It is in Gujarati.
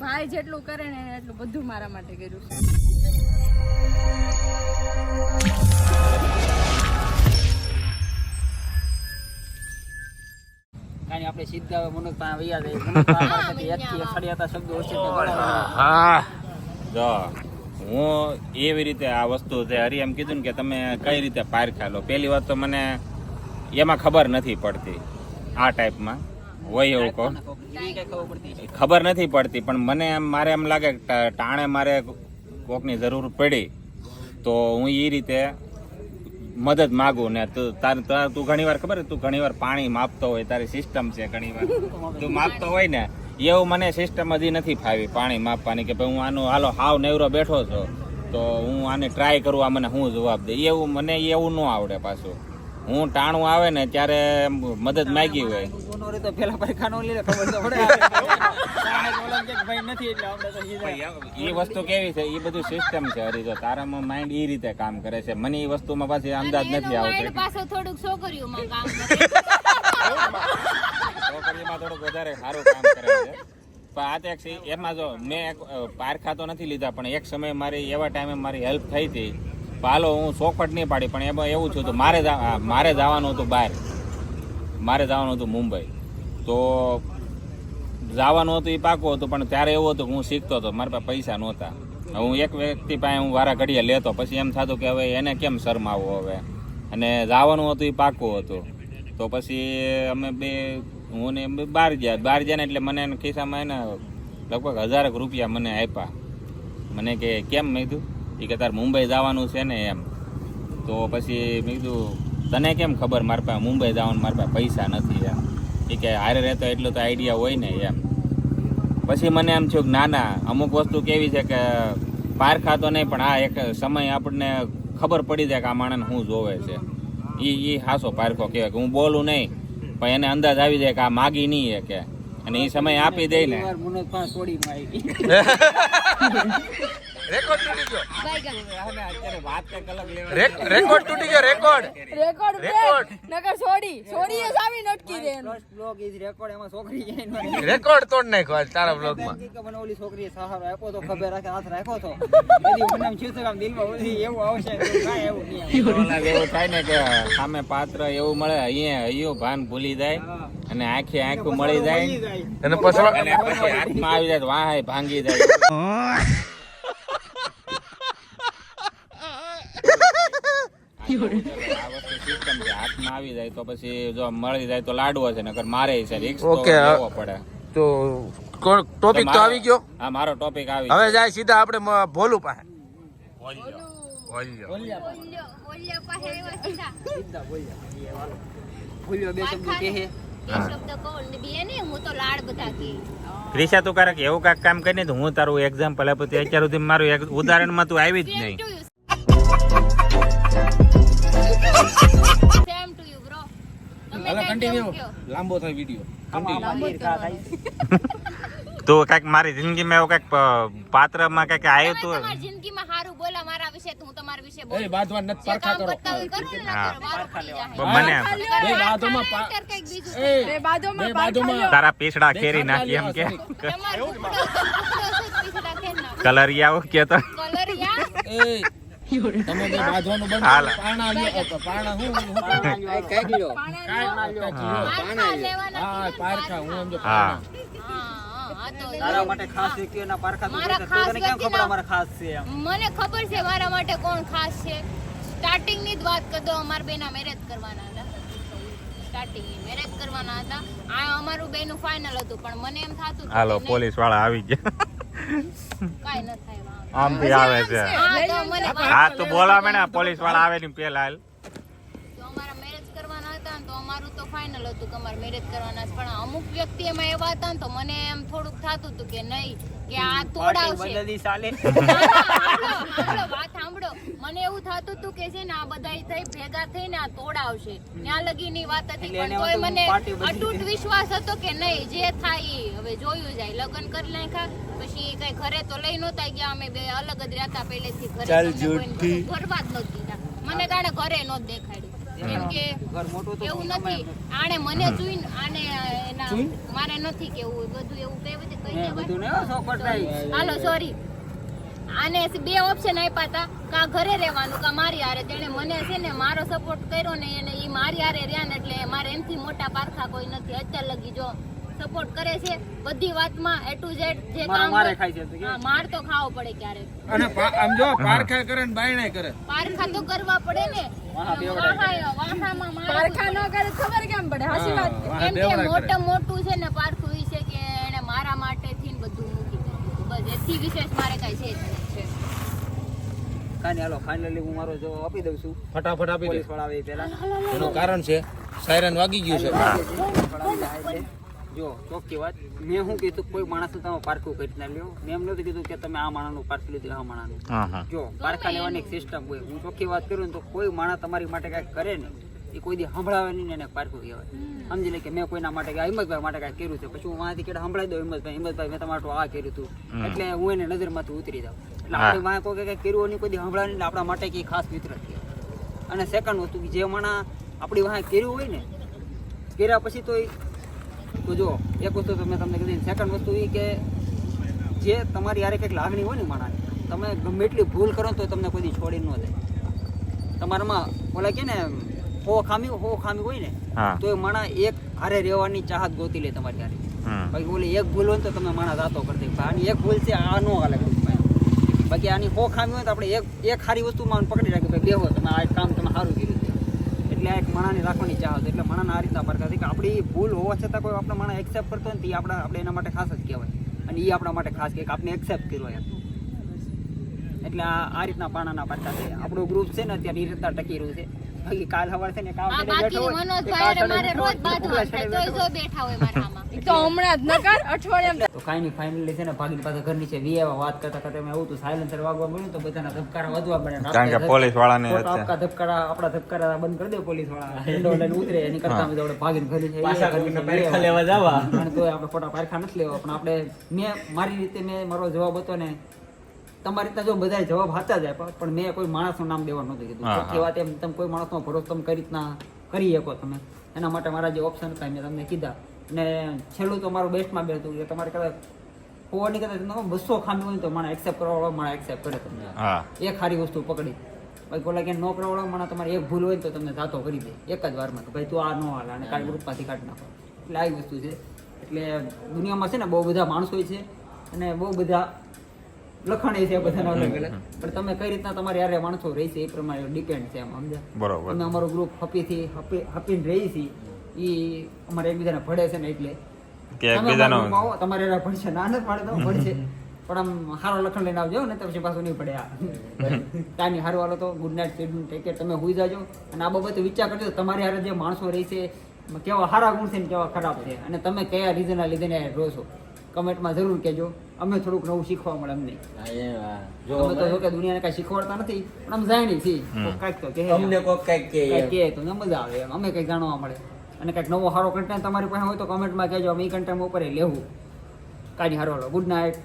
ભાઈ જેટલું કરે ને એટલું બધું મારા માટે કર્યું છે. આપણે સીધા મનોજ પાસે વૈયા જઈએ. મનોજ પાસે એકથી એક શબ્દો ઓછી હા. જો હું એવી રીતે આ વસ્તુ જે હરી એમ કીધું ને કે તમે કઈ રીતે પારખા લો? પહેલી વાત તો મને એમાં ખબર નથી પડતી આ ટાઈપમાં હોય એવું કહો. ખબર નથી પડતી પણ મને એમ મારે એમ લાગે ટાણે મારે કોકની જરૂર પડી તો હું એ રીતે મદદ માગું ને તું તું ઘણી વાર ખબર છે, તું ઘણી વાર પાણી માપતો હોય તારી સિસ્ટમ છે ઘણી વાર તું માપતો હોય ને એવું મને સિસ્ટમ હજી નથી ફાવી પાણી માપવાની કે ભાઈ હું આનું હાલો હાવ નેવરો બેઠો છો તો હું આને ટ્રાય કરું આ મને હું જવાબ દે. એવું મને એવું ન આવડે પાછું. હું ટાણું આવે ને ત્યારે મદદ માગી હોય. તો પેલા ખબર તો પડે એ વસ્તુ કેવી છે? એ બધું સિસ્ટમ છે હરી તો. તારામાં માઇન્ડ એ રીતે કામ કરે છે. મને એ વસ્તુમાં પાછી અંદાજ નથી આવતો. પાછો થોડુંક છોકરીઓમાં કામ કરે. છોકરીમાં થોડુંક વધારે સારું કામ કરે છે. પણ આ તો એમાં જો મેં પારખા તો નથી લીધા પણ એક સમયે મારી એવા ટાઈમે મારી હેલ્પ થઈ હતી. હાલો, હું ચોખવટ નહીં પાડી, પણ એમાં એવું થયું તો મારે મારે જવાનું હતું બહાર. મારે જવાનું હતું મુંબઈ. તો જવાનું હતું એ પાકું હતું, પણ ત્યારે એવું હતું કે હું શીખતો હતો, મારા પાસે પૈસા નહોતા. હું એક વ્યક્તિ પાસે હું વારા ઘડીએ લેતો, પછી એમ થતું કે હવે એને કેમ શરમાવો હવે? અને જવાનું હતું એ પાકું હતું. તો પછી અમે બે, હું ને બહાર ગયા. બહાર ગયા ને એટલે મને એને ખિસ્સામાં એને લગભગ હજારક રૂપિયા મને આપ્યા. મને કે, કેમ મેં કીધું? એ કે તારે મુંબઈ જવાનું છે ને એમ. તો પછી મેં કીધું તને કેમ ખબર મારા પાસે મુંબઈ જવાનું મારા પાસે પૈસા નથી એમ. એ કે હારે રહેતો એટલો તો આઈડિયા હોય ને એમ. પછી મને એમ થયું કે ના ના અમુક વસ્તુ કેવી છે કે પારખા તો નહીં પણ આ એક સમય આપણને ખબર પડી જાય કે આ માણસને શું જોવે છે. એ એ હાસો પારખો કહેવાય કે હું બોલું નહીં પણ એને અંદાજ આવી જાય કે આ માગી નહીં એ કે અને એ સમય આપી દે ને. રેકોર્ડ તૂટી ગયો. અત્યારે વાત કંઈક અલગ લેવાની. રેકોર્ડ તૂટી ગયો રેકોર્ડ રેકોર્ડ રેકોર્ડ નકર છોડી. છોડી સામી નટકી દે ફર્સ્ટ બ્લોગ ઇઝ રેકોર્ડ એમાં છોકરી જાય રેકોર્ડ તોડ નાખ્યો આજ તારા બ્લોગમાં કે મને ઓલી છોકરીએ સહારો આપ્યો તો ખબર રાખે હાથ રાખ્યો તો. એની મને એમ થયું કે દિલમાં ઓલી એવું આવશે કાઈ એવું નહીં ઓલા એવું થાય ને કે સામે પાત્ર એવું મળે અહીંયા અહીંયા ભાન ભૂલી જાય અને આંખે આંખું મળી જાય. અને પછી હાથમાં આવી જાય તો વાહ ભાંગી જાય. આ છે. હાથમાં આવી જાય તો પછી જો મળી જાય તો લાડવો છે નકર મારે છે રિક્સ તો પડે તો ટોપિક તો આવી ગયો હા મારો ટોપિક આવી હવે જાય સીધા આપણે મ- ભોલું પાસે બોલજો. બોલ્યો. બોલ્યા પણ. ઓલ્યો ઓલ્યો પાસે આવ્યા સીધા સીધા બોલ્યા. એ વાલો. બોલ્યો બે શબ્દો કહે એ શબ્દ કહો ને બે ને હું તો લાડ બધા કે ક્રિશા તું કારક એવું કાંક કામ કરીને તો હું તારું એક્ઝામ્પલ આપું અત્યાર સુધી મારું એક ઉદાહરણમાં તું આવી જ નહીં લાંબો થાય વીડિયો તો કંઈક મારી જિંદગીમાં એવું કંઈક પાત્રમાં કંઈક આવ્યું તમે તું તમારી જિંદગીમાં સારું બોલા મારા વિશે તો હું તમારા વિશે બોલું. એ બાધવા નત પરખા કરો મને બીજું. છે. બે બાજુમાં પાછળ તારા પીસડા કેરી નાખી એમ કે. કલરિયા કે તો. કલરિયા? તમે બે બાંધવાનું બંધ પાણા લ્યો. પાણા હું આ કઈ ગયો પારખા લેવાના હા પારખા હું સમજો હા. હા, હા, હા, તો તારા માટે ખાસ વ્યક્તિઓના પારખા મારા જોઈશે. તને કેમ ખબર અમારા ખાસ છે એમ? મને ખબર છે મારા માટે કોણ ખાસ છે. સ્ટાર્ટિંગની જ વાત કરી દો અમારા બેના મેરેજ કરવાના હતા. સ્ટાર્ટિંગની મેરેજ કરવાના હતા. આ અમારું બેનું ફાઇનલ હતું પણ મને એમ થતું હતું હાલો પોલીસવાળા આવી ગયા. વાંધો. આમથી આવે છે. હા તો બોલાવે ને પોલીસવાળા આવે ને પેલા. હાલ અમારા મેરેજ કરવાના હતા ને તો અમારું તો ફાઇનલ હતું કે અમારે મેરેજ કરવાના છે. પણ અમુક વ્યક્તિ એમાં એવા હતા ને તો મને એમ થોડુંક થતું હતું કે નહીં કે આ તોડાવશે. બદલી ચાલે. સાંભળો, સાંભળો, વાત સાંભળો. મને એવું થાતું હતું કે છે ને આ બધા થઈ ભેગા થઈને આ તોડાવશે. ત્યાં લગીની વાત હતી એટલે પણ તોય મને પાર્ટી વિશ્વાસ હતો કે નહીં જે થાય હવે જોયું જાય. લગ્ન કરી નાખ્યા પછી કઈ ઘરે તો લઈ નહોતા ગયા અમે બે અલગ જ રહેતા પહેલેથી ઘરે તમને કોઈને ઘરવા જ નહોતી મને તાણે ઘરે નહોત દેખાડ્યું કેમ કે ઘર મોટું તો એવું નથી. આને મને જોઈને આને એના મારે નથી કેવું બધું એવું કહેવું છે કહી બધું ને ચોખવટ નહીં હાલો સોરી આને બે ઓપ્શન આપ્યા હતા કા ઘરે રહેવાનું કા મારી હારે. તેણે મને છે ને મારો સપોર્ટ કર્યો ને એને ઈ મારી હારે રહ્યા ને એટલે મારે એનથી મોટા પારખા કોઈ નથી. અત્યાર લગી જો સપોર્ટ કરે છે બધી વાતમાં એ ટુ ઝેડ જે મારા કામ મારે ખાઈ છે હા, માર તો ખાવો પડે ક્યારેક. અને આમ જો પારખા કરે ને બાયણે કરે. પારખા તો કરવા પડે ને. મારે પારખા ન કરે ખબર કેમ પડે? હાચી વાત કેમ કે બેવડા મોટું છે ને પારખું ઈ છે કે એને મારા માટે થી બધું મૂકી દીધું. બસ એથી વિશેષ મારે કાઈ છે જ નહીં. હાલો ફાઇનલી હું મારો જવાબ આપી દઉં છું. ફટાફટ આપી દે. પોલીસવાળા આવે પહેલા. એનું કારણ છે સાયરન વાગી ગયું છે. જો ચોખ્ખી વાત. મેં શું કીધું કોઈ માણસ તમે પારખું કરી ના લ્યો. મેં એમ નથી કીધું કે તમે આ માણસનું પારખું લીધું આ હા જો પારખા લેવાની સિસ્ટમ હોય. હું ચોખ્ખી વાત કરું ને તો કોઈ માણસ તમારી માટે કાંઈક કરે ને એ કોઈ દી સંભળાવે નહીં ને એને પારખું કહેવાય. સમજી લે કે મેં કોઈના માટે હિંમતભાઈ માટે કાંઈ કર્યું છે. પછી હું વાંથી કેડે સંભળાઈ દઉં હિંમતભાઈ. હિંમતભાઈ મેં તમારું આ કર્યું હતું એટલે હું એને નજરમાંથી ઉતરી જાઉં. એટલે આપણે વાંહે કોઈ કંઈક કર્યું નહીં કોઈ દી સંભળાવે નહીં આપણા માટે કંઈ ખાસ મિત્ર અને સેકન્ડ વસ્તુ કે જે માણસ આપણી વાંહે કર્યું હોય ને કર્યા પછી તો ઈ- તો જો એક વસ્તુ તો મેં તમને કીધી સેકન્ડ વસ્તુ એ કે જે તમારી યારે કંઈક લાગણી હોય ને માણસ તમે ગમે એટલી ભૂલ કરો તો તમને કોઈ છોડી ન જાય તમારામાં ઓલા કે ને હો ખામી હો ખામી હોય ને તો એ માણસ એક હારે રહેવાની ચાહત ગોતી લે તમારી હારે. બાકી ઓલી એક ભૂલ હોય ને તો તમે માણસ રાતો કરી દે. આની એક ભૂલ છે આ નો હાલે બાકી આની હો ખામી હોય તો આપણે એક એક સારી વસ્તુમાં પકડી રાખી ભાઈ બેહો તમે આ કામ તમે સારું કર્યું. એટલે એક માણસની રાખવાની ચાહત એટલે માણસને આ રીતના પડકાર કે આપણી ભૂલ હોવા છતાં કોઈ આપણે માણસ એક્સેપ્ટ કરતો નથી આપણે આપણે એના માટે ખાસ જ કહેવાય. અને એ આપણા માટે ખાસ કે આપણે એક્સેપ્ટ કર્યો એમ. એટલે આ આ રીતના પાણાના પડતા છે. આપણું ગ્રુપ છે ને અત્યારે એ રીતના ટકી રહ્યું છે. બાકી કાલ સવારે છે ને કામ આ બેઠો હોય મનોજભાઈ મારે રોજ બાંધવા બેઠો જો બેઠા હોય મારા આમાં તો હમણાં જ નકર અઠવાડિયા તો કાઈ નહીં ફાઇનલી છે ને ભાગીને પાછા ઘરની છે વી આવ્યા વાત કરતા કરતા મેં આવું તો સાયલેન્સર વાગવા મળ્યું તો બધાના ધબકારા વધવા મળ્યા કારણ કે પોલીસ વાળાને આપકા ધબકારા આપડા ધબકારા બંધ કરી દે પોલીસવાળા. હેન્ડો લઈને ઉતરે એની કરતા અમે આપણે ભાગીને ઘરે જઈએ પાછા ઘરની છે, લેવા જવા. પણ તો આપણે ફોટા પારખા નથી લેવા પણ આપણે મેં મારી રીતે મેં મારો જવાબ હતો ને તમારી રીતના જો બધા જવાબ હાચા જ આપ્યા પણ મેં કોઈ માણસનું નામ દેવાનું નહોતું કીધું. હા, વાત એમ તમે કોઈ માણસનો ભરોસો તમે કઈ રીતના કરી શકો તમે? એના માટે મારા જે ઓપ્શન હતા મેં તમને કીધા. અને છેલ્લું તો મારું બેસ્ટમાં બે હતું કે તમારે કદાચ હોવાની કદાચ બસો ખામી હોય તો મને એક્સેપ્ટ કરવા વાળો મને એક્સેપ્ટ કરે તમને. એક સારી વસ્તુ પકડી. ભાઈ બોલા કે નો કરવા વાળો મને તમારે એક ભૂલ હોય તો તમને જાતો કરી દે. એક જ વારમાં કે ભાઈ તું આ નો હાલ અને કાલ ગ્રુપમાંથી કાઢી નાખો. એટલે આવી વસ્તુ છે. એટલે દુનિયામાં છે ને બહુ બધા માણસો છે અને બહુ બધા લખાણ છે બધાના અલગ અલગ. પણ તમે કઈ રીતના તમારે યારે માણસો રહેશે એ પ્રમાણે ડિપેન્ડ છે એમ સમજ્યા? બરોબર. અમે અમારું ગ્રુપ હપીથી હપી હપીને રહી છે. એ અમારે એકબીજાને ભળે છે ને એટલે. કે એકબીજાનો તમારે એના ભણશે. ના નથી પાડે તો ભણશે. પણ આમ સારો લખણ લઈને આવજો ને પછી પાછું નહીં પડે આ. કાંઈ સારું હાલો તો good night stayed take care તમે હોઈ જાજો. અને આ બાબતે વિચાર કરજો તમારી હારે જે માણસો રહી છે કેવા સારા ગુણ છે ને કેવા ખરાબ છે. અને તમે કયા રીઝનના લીધે ને રહો છો કમેન્ટમાં જરૂર કહેજો. અમે થોડુંક નવું શીખવા મળે અમને. અમે તો કે દુનિયાને કાંઈ શીખવાડતા નથી પણ અમે જાણી છીએ. તો કાંઈક તો કે અમને કોઈક કાંઈક કે કાંઈક કહે તો મજા આવે એમ. અમે કંઈક જાણવા મળે. અને કંઈક નવો સારો કન્ટેન્ટ તમારી પાસે હોય તો કમેન્ટમાં કહેજો. અમે એ કન્ટેન્ટ ઉપર લેવું. કાઢી હારો ગુડ નાઇટ